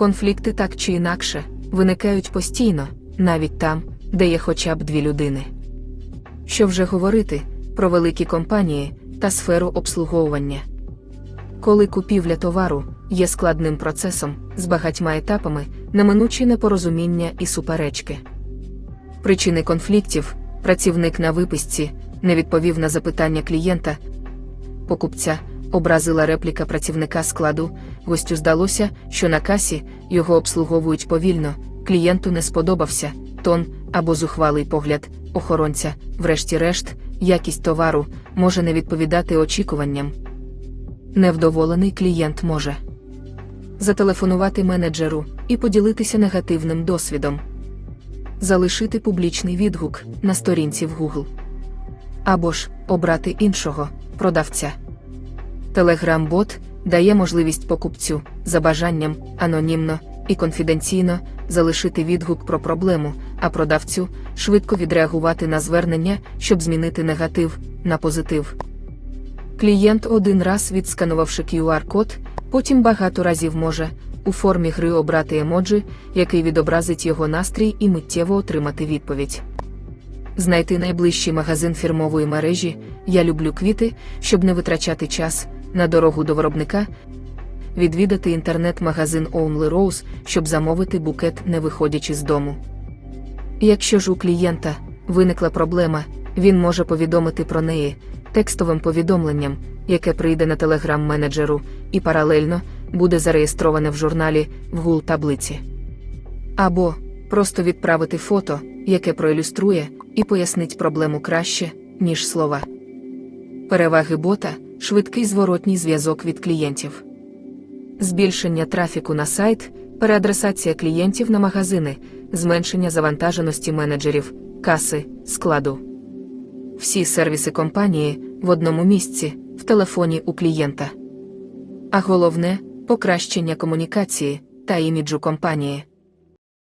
Конфлікти так чи інакше виникають постійно, навіть там, де є хоча б дві людини. Що вже говорити про великі компанії та сферу обслуговування. Коли купівля товару є складним процесом з багатьма етапами, неминучі непорозуміння і суперечки. Причини конфліктів працівник на виписці не відповів на запитання клієнта, покупця образила репліка працівника складу, гостю здалося, що на касі його обслуговують повільно, клієнту не сподобався тон або зухвалий погляд охоронця, врешті-решт, якість товару може не відповідати очікуванням. Невдоволений клієнт може зателефонувати менеджеру і поділитися негативним досвідом, залишити публічний відгук на сторінці в Google або ж обрати іншого продавця. Telegram-бот дає можливість покупцю за бажанням анонімно і конфіденційно залишити відгук про проблему, а продавцю швидко відреагувати на звернення, щоб змінити негатив на позитив. Клієнт один раз відсканувавши QR-код, потім багато разів може у формі гри обрати емоджі, який відобразить його настрій і миттєво отримати відповідь. Знайти найближчий магазин фірмової мережі Я люблю квіти, щоб не витрачати час на дорогу до виробника, відвідати інтернет-магазин Only Rose, щоб замовити букет, не виходячи з дому. Якщо ж у клієнта виникла проблема, він може повідомити про неї текстовим повідомленням, яке прийде на телеграм-менеджеру, і паралельно буде зареєстроване в журналі в гул таблиці. Або просто відправити фото, яке проілюструє і пояснить проблему краще, ніж слова. Переваги бота швидкий зворотній зв'язок від клієнтів. Збільшення трафіку на сайт, переадресація клієнтів на магазини, зменшення завантаженості менеджерів, каси, складу. Всі сервіси компанії в одному місці, в телефоні у клієнта. А головне покращення комунікації та іміджу компанії.